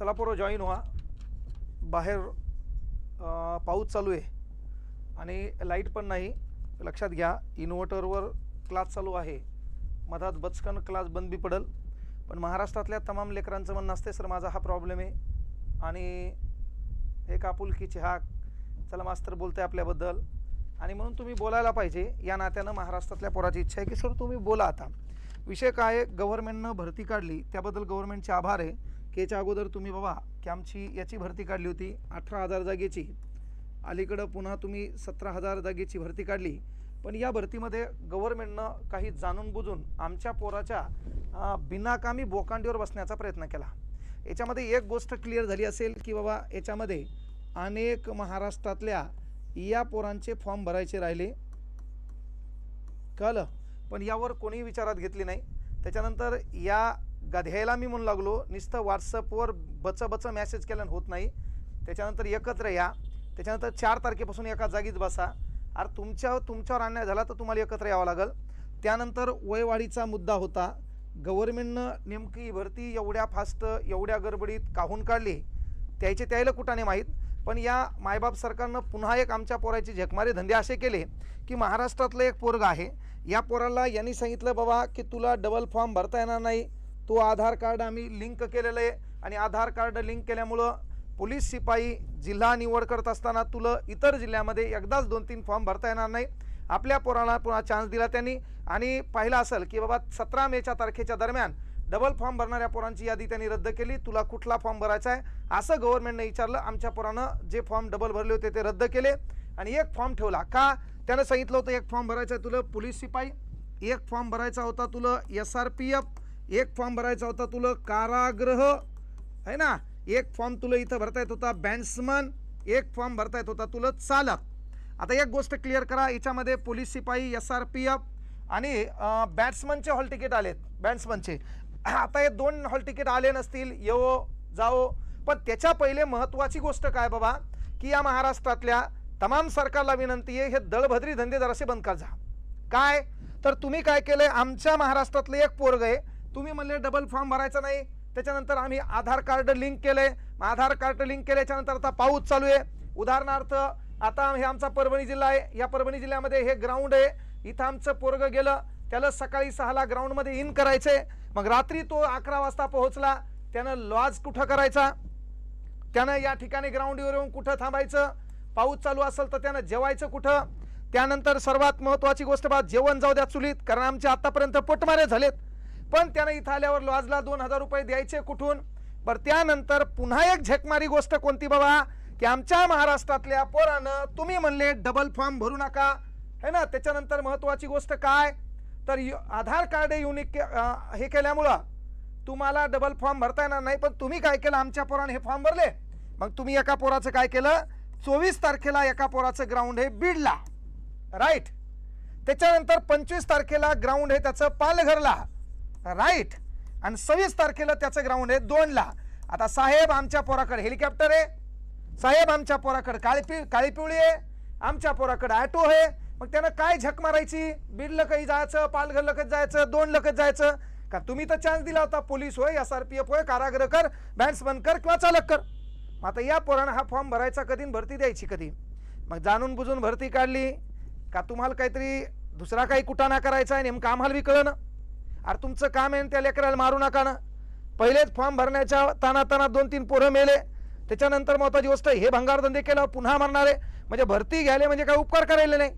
चला पोरं जॉईन व्हा. बाहेर पाऊस चालू आहे आणि लाइट पण नाही. लक्षात घ्या इन्व्हर्टरवर क्लास चालू आहे. मधात बचकन क्लास बंद बी पडल. पण महाराष्ट्रातल्या तमाम लेकरांचं म्हणणं असते सर माझा हा प्रॉब्लेम आहे. आणि एक आपुलकीची हाक. चला मास्तर बोलते आपल्याबद्दल. आणि म्हणून तुम्ही बोलायला पाहिजे या नात्यानं महाराष्ट्रातल्या पोराची इच्छा आहे की सर तुम्ही बोला आता. विषय काय गव्हर्मेंटनं गव्हर्नमेंटनं भरती काढली त्याबद्दल गव्हर्नमेंटचे आभार आहे. याच्या अगोदर तुम्ही बाबा की आमची याची भरती काढली होती अठरा हजार जागेची. अलीकडं पुन्हा तुम्ही सतरा हजार जागेची भरती काढली. पण या भरतीमध्ये गव्हर्नमेंटनं काही जाणून बुजून आमच्या पोराच्या बिनाकामी बोकांडीवर बसण्याचा प्रयत्न केला. याच्यामध्ये एक गोष्ट क्लिअर झाली असेल की बाबा याच्यामध्ये अनेक महाराष्ट्रातल्या या पोरांचे फॉर्म भरायचे राहिले. कळलं? पण यावर कोणीही विचारात घेतली नाही. त्याच्यानंतर या गध्याला मी म्हणू लागलो नुसतं व्हॉट्सअपवर बच बच मॅसेज केल्यानं होत नाही. त्याच्यानंतर एकत्र या. त्याच्यानंतर चार तारखेपासून एका जागीच बसा. अरे तुमच्या तुमच्यावर अन्याय झाला तर तुम्हाला एकत्र यावं लागेल. त्यानंतर वयवाढीचा मुद्दा होता. गव्हर्नमेंटनं नेमकी भरती एवढ्या फास्ट एवढ्या गडबडीत काहून काढली? त्याचे त्याला कुठाने माहीत? पण या मायबाप सरकारनं पुन्हा एक आमच्या पोराचे झकमारे धंदे असे केले की महाराष्ट्रातलं एक पोरग आहे. या पोराला यांनी सांगितलं बाबा की तुला डबल फॉर्म भरता येणार नाही. तो आधार कार्ड आम्ही लिंक केलेलं आहे. आणि आधार कार्ड लिंक केल्यामुळं पोलीस शिपाई जिल्हा निवड करत असताना तुला इतर जिल्ह्यामध्ये एकदाच दोन तीन फॉर्म भरता येणार नाही. आपल्या पोराला पुन्हा चान्स दिला त्यांनी. आणि पाहिलं असेल की बाबा सतरा मेच्या तारखेच्या दरम्यान डबल फॉर्म भरणाऱ्या पोरांची यादी त्यांनी रद्द केली. तुला कुठला फॉर्म भरायचा आहे? असं गव्हर्नमेंटने विचारलं. आमच्या पोरानं जे फॉर्म डबल भरले होते ते रद्द केले. आणि एक फॉर्म ठेवला. का? त्यानं सांगितलं होतं एक फॉर्म भरायचा आहे तुला. पोलीस शिपाई एक फॉर्म भरायचा होता तुला. एस आर पी एफ एक फॉर्म भरायचा होता तुला कारागृह आहे ना? एक फॉर्म तुला इथं भरता येत होता बॅट्समन एक फॉर्म भरता येत होता तुला चालक. आता एक गोष्ट क्लिअर करा याच्यामध्ये पोलीस शिपाई एस आर पी एफ आणि बॅट्समनचे हॉल तिकीट आलेत बॅट्समनचे. आता हे दोन हॉल तिकीट आले नसतील येवो जाओ पण त्याच्या पहिले महत्त्वाची गोष्ट काय बाबा? की या महाराष्ट्रातल्या तमाम सरकारला विनंती आहे हे दळभद्री धंदे जरासे बंद कर जा काय? तर तुम्ही काय केलं आमच्या महाराष्ट्रातलं एक पोरग आहे तुम्ही म्हणले डबल फॉर्म भरायचा नाही. त्याच्यानंतर आम्ही आधार कार्ड लिंक केलंय. मग आधार कार्ड लिंक केल्याच्यानंतर आता पाऊस चालू आहे. उदाहरणार्थ आता हे आमचा परभणी जिल्हा आहे. या परभणी जिल्ह्यामध्ये हे ग्राउंड आहे. इथं आमचं पोरगं गेलं. त्याला सकाळी सहाला ग्राउंडमध्ये इन करायचे मग रात्री तो अकरा वाजता पोहोचला. त्यानं लॉज कुठं करायचा? त्यानं या ठिकाणी ग्राउंडवर येऊन कुठं थांबायचं? पाऊस चालू असेल तर त्यानं जेवायचं कुठं? त्यानंतर सर्वात महत्त्वाची गोष्ट बा जेवण जाऊ द्या चुलीत. कारण आमचे आत्तापर्यंत पोटमारे झालेत. पण त्यानं इथं आल्यावर लॉजला दोन हजार रुपये द्यायचे कुठून? बरं त्यानंतर पुन्हा एक झेकमारी गोष्ट कोणती बाबा? की आमच्या महाराष्ट्रातल्या पोरानं तुम्ही म्हणले डबल फॉर्म भरू नका. है ना? त्याच्यानंतर महत्त्वाची गोष्ट काय? तर आधार कार्ड युनिक के- हे केल्यामुळं तुम्हाला डबल फॉर्म भरता येणार नाही पण तुम्ही काय केलं? आमच्या पोरानं हे फॉर्म भरले. मग तुम्ही एका पोराचं काय केलं? चोवीस तारखेला एका पोराचं ग्राउंड हे बीडला. राईट त्याच्यानंतर पंचवीस तारखेला ग्राउंड हे त्याचं पालघरला. राईट. आणि सव्वीस तारखेला त्याचं ग्राउंड आहे दोनला. आता साहेब आमच्या पोराकडे हेलिकॉप्टर आहे. साहेब आमच्या पोराकडे काळी पि काळी पिवळी आहे. आमच्या पोराकडे ऑटो आहे. मग त्यानं काय झक मारायची? बीडला काही जायचं पालघर लकत जायचं दोन लकत जायचं? का तुम्ही तर चान्स दिला होता पोलीस होय एस आर पी एफ होय कारागृह कर बँड्स कर किंवा चालक कर. मग आता या पोरानं हा फॉर्म भरायचा कधी भरती द्यायची कधी? मग जाणून बुजून भरती काढली. का तुम्हाला काहीतरी दुसरा काही कुटाणा करायचा आहे नेमकं आम्हाला बी कळलं अरे तुमचं काम आहे आणि त्या लेकराला मारू नका ना. पहिलेच फॉर्म भरण्याच्या तानाताना दोन तीन पोरं मेले. त्याच्यानंतर महत्वाची गोष्ट हे भंगारधंदे केलं पुन्हा मारणारे. म्हणजे भरती घ्यायले म्हणजे काय उपकार करायले नाही.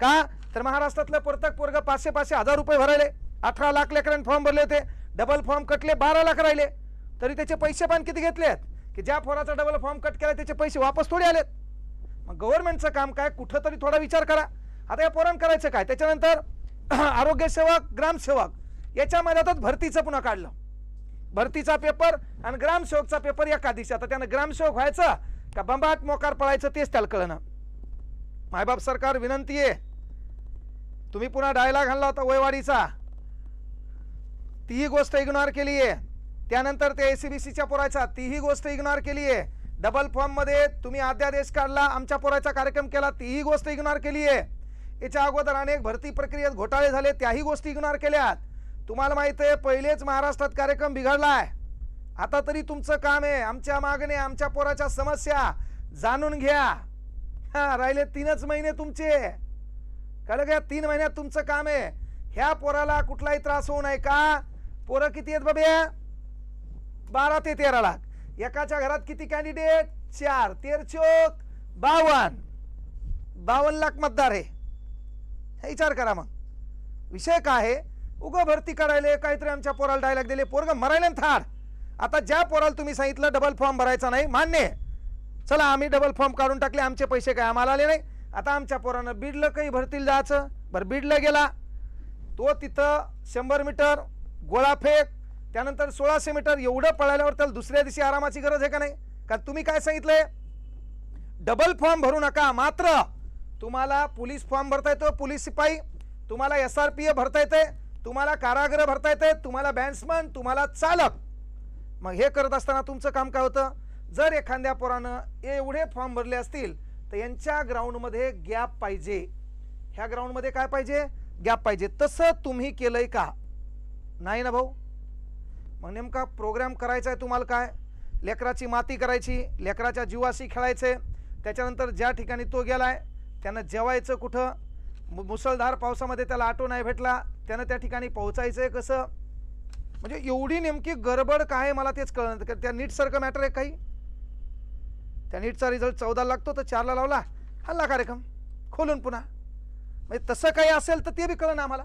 का? तर महाराष्ट्रातलं प्रत्येक पोरग पाचशे पाचशे हजार रुपये भरायले. अठरा लाख लेकरांनी फॉर्म भरले होते. डबल फॉर्म कटले बारा लाख राहिले. तरी त्याचे पैसे पण किती घेतले आहेत? की ज्या फोराचा डबल फॉर्म कट केला त्याचे पैसे वापस थोडे आलेत? मग गव्हर्नमेंटचं काम काय? कुठं तरी थोडा विचार करा. आता या पोरण करायचं काय? त्याच्यानंतर आरोग्यसेवक ग्रामसेवक याच्या मध्यातच भरतीचं पुन्हा काढलं. भरतीचा पेपर आणि ग्रामसेवकचा पेपर एका दिवशी. आता त्यानं ग्रामसेवक व्हायचं का बंबाट मोकार पळायचं तेच त्याला कळणं मायबाप सरकार विनंती आहे. तुम्ही पुन्हा डायलॉग आणला होता वयवाडीचा. तीही गोष्ट इग्नोर केली आहे. त्यानंतर ते एसीबीसीच्या पोराचा तीही गोष्ट इग्नोर केली आहे. डबल फॉर्ममध्ये तुम्ही अध्यादेश काढला आमच्या पोराचा कार्यक्रम केला तीही गोष्ट इग्नोर केली आहे. याच्या अगोदर अनेक भरती प्रक्रियेत घोटाळे झाले त्याही गोष्टी इग्नोर केल्यात. तुम्हाला माहीत आहे पहिलेच महाराष्ट्रात कार्यक्रम बिघडला आहे आता तरी तुमचं काम आहे आमच्या मागणे आमच्या पोराच्या समस्या जाणून घ्या. हा राहिले तीनच महिने तुमचे. कळलं घ्या तीन महिन्यात तुमचं काम आहे. ह्या पोराला कुठलाही त्रास होऊ नये का? पोरं किती आहेत बाबे? बारा ते तेरा लाख. एकाच्या घरात किती कॅन्डिडेट चार. तेर चोक बावन बावन्न लाख मतदार आहे. हे विचार करा मग. विषय काय आहे? उगं भरती करायले काहीतरी आमच्या पोराला डायलॉग दिले. पोरग मरायला थाड. आता ज्या पोराला तुम्ही सांगितलं डबल फॉर्म भरायचा नाही मान्य आहे. चला आम्ही डबल फॉर्म काढून टाकले आमचे पैसे काय आम्हाला आले नाही. आता आमच्या पोरानं बीडलं काही भरतील जायचं? बरं बीडला गेला. तो तिथं शंभर मीटर गोळा फेक त्यानंतर सोळाशे मीटर एवढं पळाल्यावर त्याला दुसऱ्या दिवशी आरामाची गरज आहे का नाही? कारण तुम्ही काय सांगितलंय? डबल फॉर्म भरू नका मात्र तुम्हाला पोलीस फॉर्म भरता येतो पोलीस शिपाई तुम्हाला एस आर पी ए भरता येते तुम्हाला कारागृह भरता येते तुम्हाला बॅन्समन तुम्हाला चालक. मग हे करत असताना तुमचं काम काय होतं? जर एखाद्या पोरानं एवढे फॉर्म भरले असतील तर यांच्या ग्राउंडमध्ये गॅप पाहिजे. ह्या ग्राउंडमध्ये काय पाहिजे? गॅप पाहिजे. तसं तुम्ही केलंय का? नाही ना भाऊ. मग नेमका प्रोग्राम करायचा आहे तुम्हाला काय? लेकराची माती करायची लेकराच्या जीवाशी खेळायचे त्याच्यानंतर ज्या ठिकाणी तो गेलाय त्यानं जेवायचं कुठं? मुसळधार पावसामध्ये त्याला ऑटो नाही भेटला. त्यानं त्या ठिकाणी पोहोचायचं आहे कसं? म्हणजे एवढी नेमकी गडबड काय मला तेच कळलं त्या नीटसारखं मॅटर आहे काही. त्या नीटचा रिझल्ट चौदा लागतो तर चारला लावला. हल्ला कार्यक्रम. खोलून पुन्हा. म्हणजे तसं काही असेल तर ते बी कळणं आम्हाला.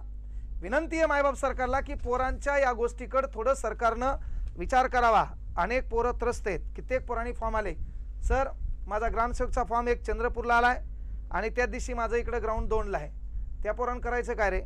विनंती आहे मायबाप सरकारला की पोरांच्या या गोष्टीकडं थोडं सरकारनं विचार करावा. अनेक पोरं त्रस्त आहेत. कित्येक पोरांनी फॉर्म आले. सर माझा ग्रामसेवकचा फॉर्म एक चंद्रपूरला आला आहे आणि त्या दिवशी माझं इकडं ग्राउंड दोनला आहे. त्या पोरांना करायचं काय रे?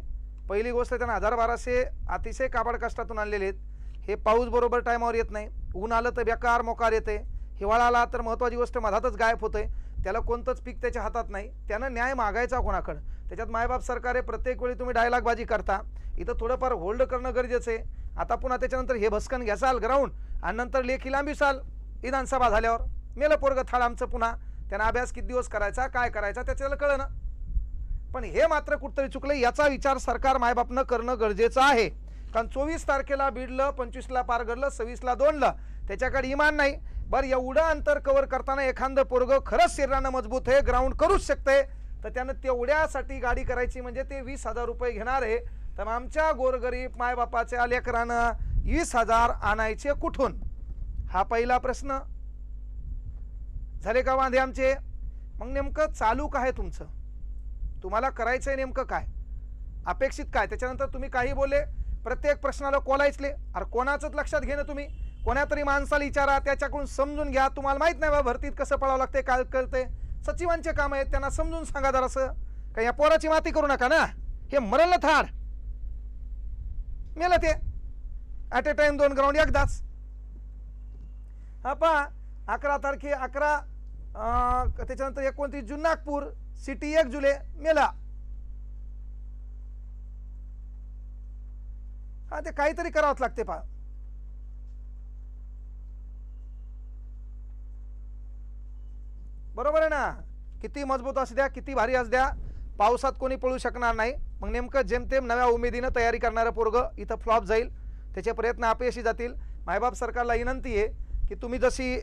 पहिली गोष्ट त्यांना हजार बाराशे अतिशय काबाड कष्टातून आणलेले आहेत. हे पाऊस बरोबर टायमावर येत नाही. ऊन आलं तर बेकार मोकार येते हिवाळा आला तर महत्त्वाची गोष्ट मधातच गायब होते त्याला कोणतंच पीक त्याच्या हातात नाही. त्यानं न्याय मागायचा कोणाकडं? त्याच्यात मायबाप सरकार आहे प्रत्येक वेळी तुम्ही डायलॉगबाजी करता. इथं थोडंफार होल्ड करणं गरजेचं आहे. आता पुन्हा त्याच्यानंतर हे भस्कन घ्यासाल ग्राउंड आणि नंतर लेखी लांबिसाल विधानसभा झाल्यावर. मेलं पोरगं थाळ आमचं पुन्हा. त्यांना अभ्यास किती दिवस करायचा काय करायचा त्याच्याला कळणं. पण हे मात्र कुठतरी चुकलं याचा विचार सरकार मायबापनं करणं गरजेचं आहे. कारण चोवीस तारखेला बीडलं पंचवीसला पारगडलं सव्वीसला दोनलं त्याच्याकडे इमान नाही. बरं एवढं अंतर कवर करताना एखादं पोरगं खरंच शरीरानं मजबूत आहे ग्राउंड करूच शकते तर त्यानं तेवढ्यासाठी गाडी करायची म्हणजे ते वीस हजार रुपये घेणार आहे. तर आमच्या गोरगरीब मायबापाच्या लेकरानं वीस हजार आणायचे कुठून? हा पहिला प्रश्न. झाले का वांधे आमचे? मग नेमकं चालू काय आहे तुमचं? तुम्हाला करायचं आहे नेमकं काय? अपेक्षित काय? त्याच्यानंतर तुम्ही काही बोलले प्रत्येक प्रश्नाला कोलायचले. अरे कोणाचंच लक्षात घेणं तुम्ही? कोणातरी माणसाला विचारा त्याच्याकडून समजून घ्या. तुम्हाला माहीत नाही बा भरतीत कसं पळावं लागते काय कळतंय. सचिवांचे काम आहेत त्यांना समजून सांगा जरासं. का या पोराची माती करू नका ना. हे मरलं थार. मेलं ते. ॲट ए टाइम दोन ग्राउंड एकदाच. हा पा अकरा तारखे अकरा त्याच्यानंतर एकोणतीस जून नागपूर सिटी एक जुलै मेला. हा ते काहीतरी करावंच लागते पा बरोबर आहे ना? किती मजबूत असू द्या किती भारी असू द्या. पावसात कोणी पळू शकणार नाही. मग नेमकं जेमतेम नव्या उमेदीनं तयारी करणारं पोरगं इथं फ्लॉप जाईल. त्याचे प्रयत्न अपयशी जातील. मायबाप सरकारला विनंती आहे की तुम्ही जशी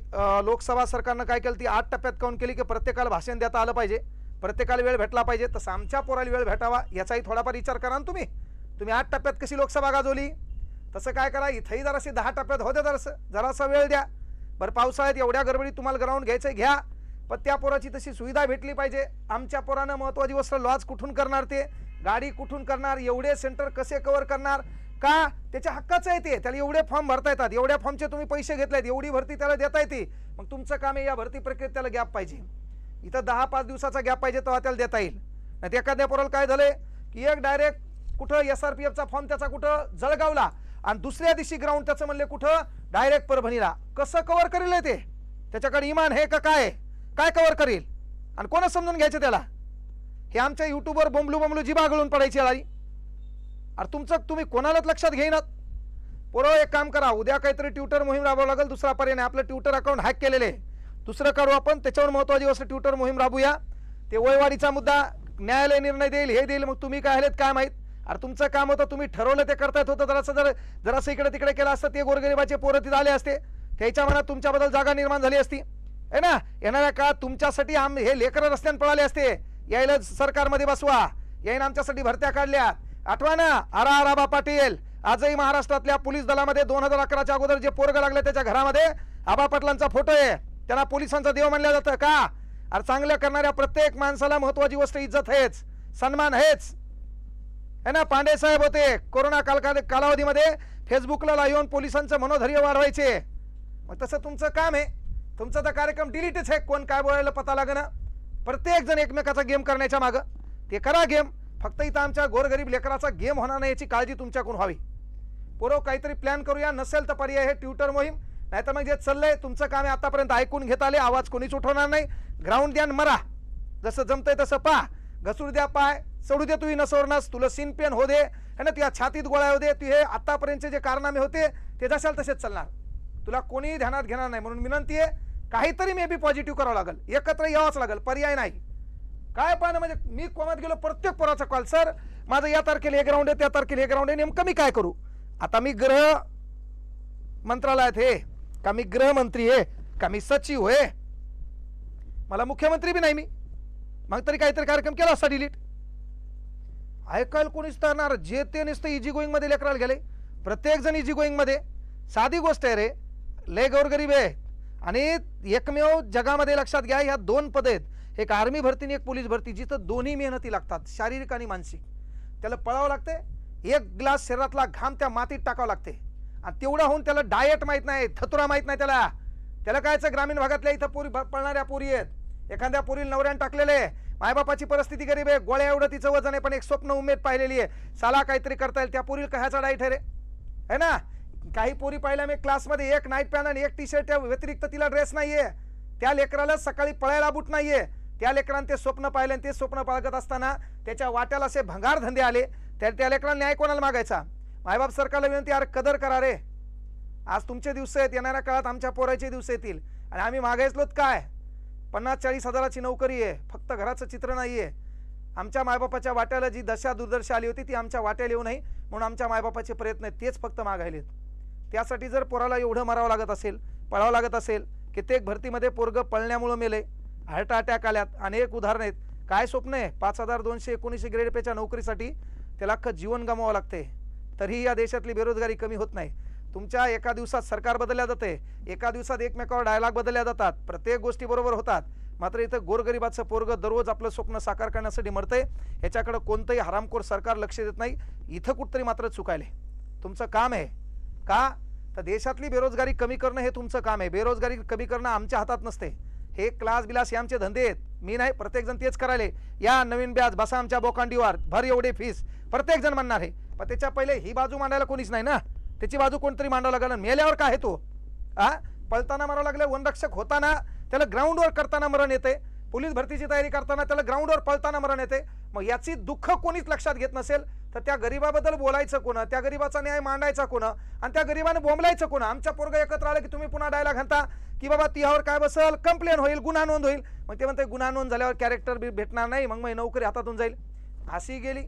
लोकसभा सरकारनं काय केलं ती आठ टप्प्यात काउंट केली की प्रत्येकाला भाषण देता आलं पाहिजे. प्रत्येकाला वेळ भेटला पाहिजे. तसं आमच्या पोराला वेळ भेटावा याचाही थोडाफार विचार करा ना तुम्ही. तुम्ही आठ टप्प्यात कशी लोकसभा गाजवली? तसं काय करा इथंही जराशी दहा टप्प्यात होते जरासं जरासा वेळ द्या. बरं पावसाळ्यात एवढ्या गडबडीत तुम्हाला ग्राउंड घ्यायचं घ्या. पण त्या पोराची तशी सुविधा भेटली पाहिजे. आमच्या पोरानं महत्त्वाची वस्त्र लॉज कुठून करणार ते? गाडी कुठून करणार? एवढे सेंटर कसे कवर करणार? का? त्याच्या हक्काचं आहे ते. त्याला एवढे फॉर्म भरता येतात. एवढ्या फॉर्मचे तुम्ही पैसे घेतलेत. एवढी भरती त्याला देता येते. मग तुमचं काम आहे या भरती प्रक्रियेत त्याला गॅप पाहिजे. इथं दहा पाच दिवसाचा गॅप पाहिजे तेव्हा त्याला देता येईल. नाही तर एखाद्या पोराला काय झालंय की एक डायरेक्ट कुठं एस आर पी एफचा फॉर्म त्याचा कुठं जळगावला आणि दुसऱ्या दिवशी ग्राउंड त्याचं म्हणले कुठं? डायरेक्ट परभणीला. कसं कव्हर करेल ते? त्याच्याकडे इमान हे का काय? काय कव्हर करेल? आणि कोणा समजून घ्यायचं त्याला? हे आमच्या युट्यूबवर बोंबलू बोंबलू जी बागळून पडायची आली अरे तुमचं तुम्ही कोणालाच लक्षात घेईनात? पोरं एक काम करा. उद्या काहीतरी ट्विटर मोहीम राबवावं लागेल दुसरा पर्याय नाही. आपलं ट्विटर अकाउंट हॅक केलेले आहे. दुसरं करू आपण. त्याच्यावर महत्त्वाची गोष्ट ट्विटर मोहीम राबूया. ते वयवाढीचा मुद्दा न्यायालय निर्णय देईल हे देईल. मग तुम्ही काय आलेत काय माहीत? अरे तुमचं काम होतं तुम्ही ठरवलं ते करतायत होतं. जरासं जर जरासं इकडे तिकडे केलं असतं ते गोरगरिबाचे पोरं तिथे आले असते. त्याच्या मनात तुमच्याबद्दल जागा निर्माण झाली असती. आहे ना? येणाऱ्या काळात तुमच्यासाठी आम हे लेकरं रस्त्याने पळाले असते. यायला सरकारमध्ये बसवा. यायनं आमच्यासाठी भरत्या काढल्या. आठवा ना आरा आराबा पाटील. आजही महाराष्ट्रातल्या पोलीस दलामध्ये दोन हजार अकराच्या अगोदर जे पोरग लागले त्याच्या घरामध्ये आबा पाटलांचा फोटो आहे. त्यांना पोलिसांचा देव म्हणलं जातं का? अरे चांगल्या करणाऱ्या प्रत्येक माणसाला महत्वाची गोष्ट इज्जत हेच सन्मान हेच. है ना पांडे साहेब होते कोरोना काल कालावधीमध्ये. फेसबुकला येऊन पोलिसांचं मनोधैर्य वाढवायचे. मग तसं तुमचं काम आहे. तुमचा तर कार्यक्रम डिलीटच आहे. कोण काय बोलायला पता लागणं प्रत्येक जण एकमेकाचा गेम करण्याच्या मागं. ते करा गेम फक्त इथं आमच्या गोरगरीब लेकराचा गेम होणार नाही याची काळजी तुमच्याकडून व्हावी. पुरव काहीतरी प्लॅन करूया नसेल तर पर्याय हे ट्विटर मोहीम. नाहीतर मग जे चाललंय तुमचं काम आहे आतापर्यंत ऐकून घेत आले आवाज कोणीच उठवणार नाही. ग्राउंड द्या मरा. जसं जमतंय तसं पा घसरू द्या पाय सोडू दे तू नसवर नस तुला सीन पेन हो दे. है ना तुझ्या छातीत गोळ्या हो दे. तू हे आत्तापर्यंतचे जे कारनामे होते ते जशाल तसेच चालणार. तुला कोणीही ध्यानात घेणार नाही. म्हणून विनंती आहे काहीतरी मे बी पॉझिटिव्ह करावं लागेल. एकत्र यावंच लागेल. पर्याय नाही. काय पाहणं म्हणजे मी कोमात गेलो? प्रत्येक पोराचा कॉल सर माझं या तारखेला हे ग्राउंड आहे त्या तारखेला हे ग्राउंड आहे. नेमकं मी काय करू? आता मी ग्रह मंत्रालयात हे का मी गृहमंत्री आहे का मी सचिव आहे? मला मुख्यमंत्री बी नाही मी. मग तरी काहीतरी कार्यक्रम केला असता डिलीट ऐकायला कोणीच तर जे ते नुसतं इजी गोईंगमध्ये लेकराला गेले. प्रत्येक जण इजी गोईंगमध्ये साधी गोष्ट आहे रे. लय गौरगरीब आहे. आणि एकमेव जगामध्ये लक्षात घ्या ह्या दोन पद आहेत. एक आर्मी भरती आणि एक पोलीस भरती जिथं दोन्ही मेहनती लागतात शारीरिक आणि मानसिक. त्याला पळावं लागते एक ग्लास शरीरातला घाम त्या मातीत टाकावं लागते. आणि तेवढं होऊन त्याला डाएट माहीत नाही थतुरा माहीत नाही त्याला. त्याला कायचं ग्रामीण भागातल्या इथं पोरी पळणाऱ्या पोरी आहेत. एखाद्या पोरीला नवऱ्यानं टाकलेले मायबापाची परिस्थिती गरीब आहे. गोळ्या एवढं तिचं वजन आहे पण एक स्वप्न उमेद पाहिलेली आहे. साला काहीतरी करता येईल त्या पोरीला कशाचा डाईट आहे रे? है ना? काही पोरी पाहिल्या मी क्लासमध्ये एक नाईट पॅन्ट आणि एक टी शर्ट त्या व्यतिरिक्त तिला ड्रेस नाही आहे त्या लेकराला सकाळी पळायला बूट आहे त्या लेकरांनी ते स्वप्न पाहिलं आणि ते स्वप्न बाळगत असताना त्याच्या वाट्याला असे भंगार धंदे आले. त्या त्या लेकरांना न्याय कोणाला मागायचा? मायबाप सरकारला विनंती यार कदर करा रे. आज तुमचे दिवस आहेत येणाऱ्या काळात आमच्या पोराचे दिवस येतील. आणि आम्ही मागायचलोत काय? पन्नास चाळीस हजाराची नोकरी आहे फक्त घराचं चित्र नाही आहे आमच्या मायबापाच्या वाट्याला जी दशा दुर्दशा आली होती ती आमच्या वाट्याला येऊ नये म्हणून आमच्या मायबापाचे प्रयत्न आहेत तेच फक्त मागायलेत. त्यासाठी जर पोराला एवढं मरावं लागत असेल पळावं लागत असेल कित्येक भरतीमध्ये पोरगं पळण्यामुळं मेले हार्ट अटॅक आल्यात अनेक उदाहरणं आहेत. काय स्वप्न आहे? पाच हजार दोनशे एकोणीसशे ग्रेड पेच्या नोकरीसाठी त्याला अख्खं जीवन गमावं लागते तरीही या देशातली बेरोजगारी कमी होत नाही. तुमच्या एका दिवसात सरकार बदलल्या जाते. एका दिवसात एकमेकावर डायलॉग बदलल्या जातात. प्रत्येक गोष्टी बरोबर होतात. मात्र इथं गोरगरिबाचं पोरग दररोज आपलं स्वप्न साकार करण्यासाठी मरतंय. ह्याच्याकडं कोणतंही हरामखोर सरकार लक्ष देत नाही. इथं कुठतरी मात्र चुकायले तुमचं काम आहे. का? तर देशातली बेरोजगारी कमी करणं हे तुमचं काम आहे. बेरोजगारी कमी करणं आमच्या हातात नसते. हे क्लास बिलास हे आमचे धंदे आहेत. मी नाही प्रत्येकजण तेच करायले. या नवीन ब्याज बसा आमच्या बोकांडीवर. भर एवढे फीस प्रत्येकजण म्हणणार आहे. पण त्याच्या पहिले ही बाजू मांडायला कोणीच नाही ना? त्याची बाजू कोणतरी मांडावं लागेल मेल्यावर काय आहे तो? हा पळताना मारावं लागलं वनरक्षक होताना त्याला ग्राउंडवर करताना मरण येते पोलीस भरतीची तयारी करताना त्याला ग्राउंडवर पळताना मरण येते. मग याची दुःख कोणीच लक्षात घेत नसेल? तर त्या गरीबाबद्दल बोलायचं कोणं? त्या गरीबाचा न्याय मांडायचा कोणं? आणि त्या गरीबाने बोंबलायचं कोणं? आमच्या पोरग एकत्र आलं की तुम्ही पुन्हा डायला घालता? की बाबा तिहावर काय बसल? कंप्लेन होईल गुन्हा नोंद होईल. मग ते म्हणते गुन्हा नोंद झाल्यावर कॅरेक्टर बी भेटणार नाही. मग मग नोकरी हातातून जाईल. अशी गेली.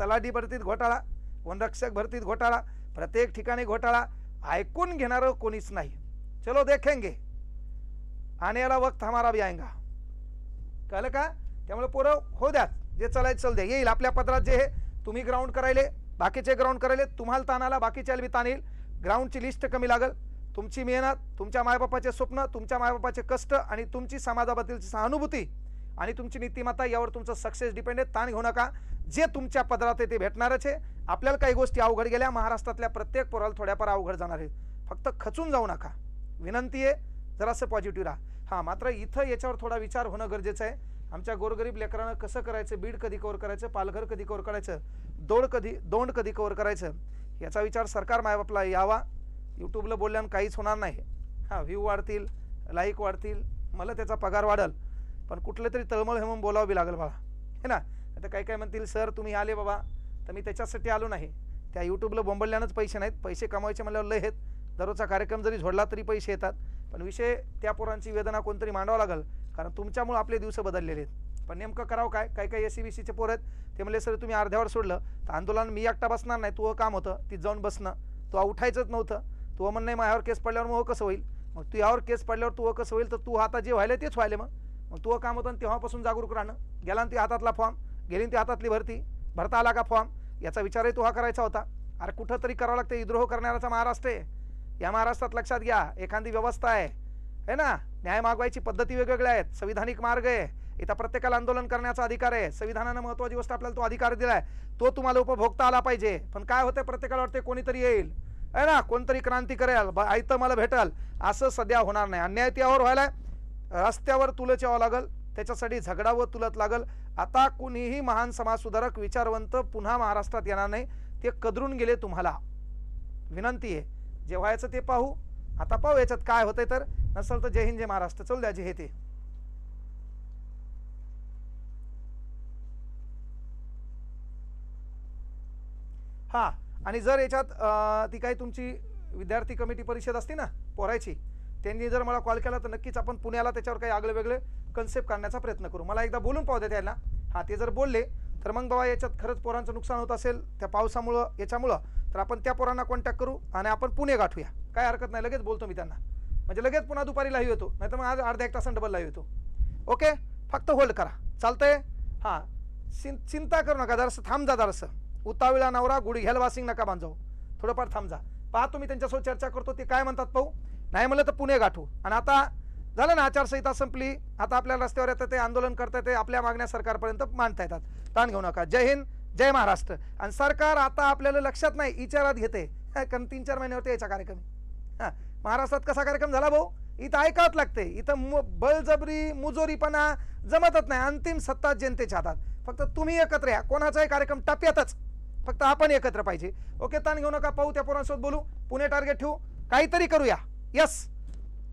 तलाठी भरतीत घोटाळा. वनरक्षक भरतीत घोटाळा. प्रत्येक ठिकाणी घोटाळा. ऐकून घेणारं कोणीच नाही. चलो देखेंगे. आने वाला वक्त हमारा भी आएगा. कळलं का? त्यामुळे पोरं हो द्यात जे चालायचं चल द्या. येईल. आपल्या पत्रात जे हे तुम्ही ग्राउंड करायले बाकीचे ग्राउंड करायले तुम्हाला ताण आला बाकीच्याला बी ताण येईल ग्राउंडची लिस्ट कमी लागल. तुमची मेहनत तुमच्या मायबापाचे स्वप्न तुमच्या मायबापाचे कष्ट आणि तुमची समाजाबद्दलची सहानुभूती आणि तुमची नीतिमत्ता यावर तुमचं सक्सेस डिपेंड आहे. ताण घेऊ नका. जे तुमच्या पदरात आहे ते भेटणारच आहे. आपल्याला काही गोष्टी अवघड गेल्या. महाराष्ट्रातल्या प्रत्येक पोराला थोड्याफार अवघड जाणार आहे. फक्त खचून जाऊ नका. विनंती आहे जरासं पॉझिटिव्ह राहा. हां मात्र इथं याच्यावर थोडा विचार होणं गरजेचं आहे. आमच्या गोरगरीब लेकरांना कसं करायचं? बीड कधी कव्हर करायचं? पालघर कधी कव्हर करायचं? दोड कधी दोंड कधी कव्हर करायचं? याचा विचार सरकार मायबापला यावा. यूट्यूबला बोलल्यानं काहीच होणार नाही. हां व्ह्यू वाढतील लाईक वाढतील मला त्याचा पगार वाढल. पण कुठलं तरी तळमळ हे म्हणून बोलावं बी लागेल बाळा. हे ना? आता काही काय म्हणतील? सर तुम्ही आले बाबा. तर मी त्याच्यासाठी आलो नाही. त्या यूट्यूबला बोंबडल्यानंच पैसे नाहीत. पैसे कमवायचे म्हणल्यावर लय आहेत. दररोजचा कार्यक्रम जरी झोडला तरी पैसे येतात. पण विषय त्या पोरांची वेदना कोणतरी मांडावं लागेल कारण तुमच्यामुळे आपले दिवस बदललेले आहेत. पण नेमकं करावं काय? काही काही एस सी बी सीचे पोर आहेत ते म्हणले सर तुम्ही अर्ध्यावर सोडलं तर आंदोलन मी एकटा बसणार नाही तू काम होतं ती जाऊन बसणं. तू उठायचंच नव्हतं. तू म्हण नाही माझ्यावर केस पडल्यावर मग कसं होईल? मग तू यावर केस पडल्यावर तू कसं होईल? तर तू आता जे व्हायला तेच व्हायले मग. मग तू काम होतं आणि तेव्हापासून जागरूक राहणं. गेला ना ती हातातला फॉर्म गेली ती हातातली भरती. भरता आला का फॉर्म याचा विचारही तो हा करायचा होता. अरे कुठं तरी करावं लागतं विद्रोह करणाऱ्याचा महाराष्ट्र आहे. या महाराष्ट्रात लक्षात घ्या एखादी व्यवस्था आहे. है ना? न्याय मागवायची पद्धती वेगवेगळ्या आहेत. संविधानिक मार्ग आहे. इथं प्रत्येकाला आंदोलन करण्याचा अधिकार आहे. संविधानानं महत्वाची गोष्ट आपल्याला तो अधिकार दिलाय. तो तुम्हाला उपभोगता आला पाहिजे. पण काय होतं प्रत्येकाला वाटते कोणीतरी येईल. है ना? कोणतरी क्रांती करेल ब- आयतं मला भेटल. असं सध्या होणार नाही. अन्याय त्यावर व्हायला रस्त्यावर तुलच यावं लागल. त्याच्यासाठी झगडावं तुलत लागल. आता कुणीही महान समाजसुधारक विचारवंत पुन्हा महाराष्ट्रात येणार नाही. ते कदरून गेले तुम्हाला. विनंती आहे. जे व्हायचं ते पाहू आता पाहू याच्यात काय होतंय तर. नसल तर जय हिंद जय महाराष्ट्र. चल द्या जे हे ते. हा आणि जर याच्यात ती काही तुमची विद्यार्थी कमिटी परिषद असते ना पोरायची त्यांनी जर मला कॉल केला तर नक्कीच आपण पुण्याला त्याच्यावर काही आगळे वेगळे कन्सेप्ट करण्याचा प्रयत्न करू. मला एकदा बोलून पाहू द्या त्यांना. हा ते जर बोलले तर मग बाबा याच्यात खरंच पोरांचं नुकसान होत असेल त्या पावसामुळं याच्यामुळं. तर आपण त्या पोरांना कॉन्टॅक्ट करू आणि आपण पुणे गाठूया. काय हरकत नाही लगेच बोलतो मी त्यांना. म्हणजे लगेच पुन्हा दुपारी लाईव्ह येतो नाही तर मग आज अर्ध्या एक तासानं डबल लाईव्ह येतो. ओके फक्त होल्ड करा. चालतंय? हां. चिं चिंता करू नका जरासं थांब जा जरासं. उताविळा नवरा गुढी घ्यायला वासिंग नका बांधव. थोडंफार थांब जा. पाहतो मी त्यांच्यासोबत चर्चा करतो ते काय म्हणतात पाहू. नाही म्हणलं तर पुणे गाठू. आणि आता झालं ना आचारसंहिता संपली. आता आपल्या रस्त्यावर येतं ते आंदोलन करता येते आपल्या मागण्या सरकारपर्यंत मांडता येतात. ताण घेऊ नका. जय हिंद. जय महाराष्ट्र. आणि सरकार आता आपल्याला लक्षात नाही विचारात घेते. कारण तीन चार महिने होते याचा कार्यक्रम. हां महाराष्ट्रात कसा कार्यक्रम झाला भाऊ? इथं ऐकावंच लागते इथं मु- बळजबरी मुजोरीपणा जमतच नाही. अंतिम सत्ता जनतेच्या हातात. फक्त तुम्ही एकत्र या. कोणाचाही कार्यक्रम टप्प्यातच. फक्त आपण एकत्र पाहिजे. ओके ताण घेऊ नका. पाहू त्या पोरांसोबत बोलू. पुणे टार्गेट ठेवू. काहीतरी करूया. यस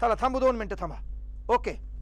चला थांबू. दोन मिनटं थांबा. ओके.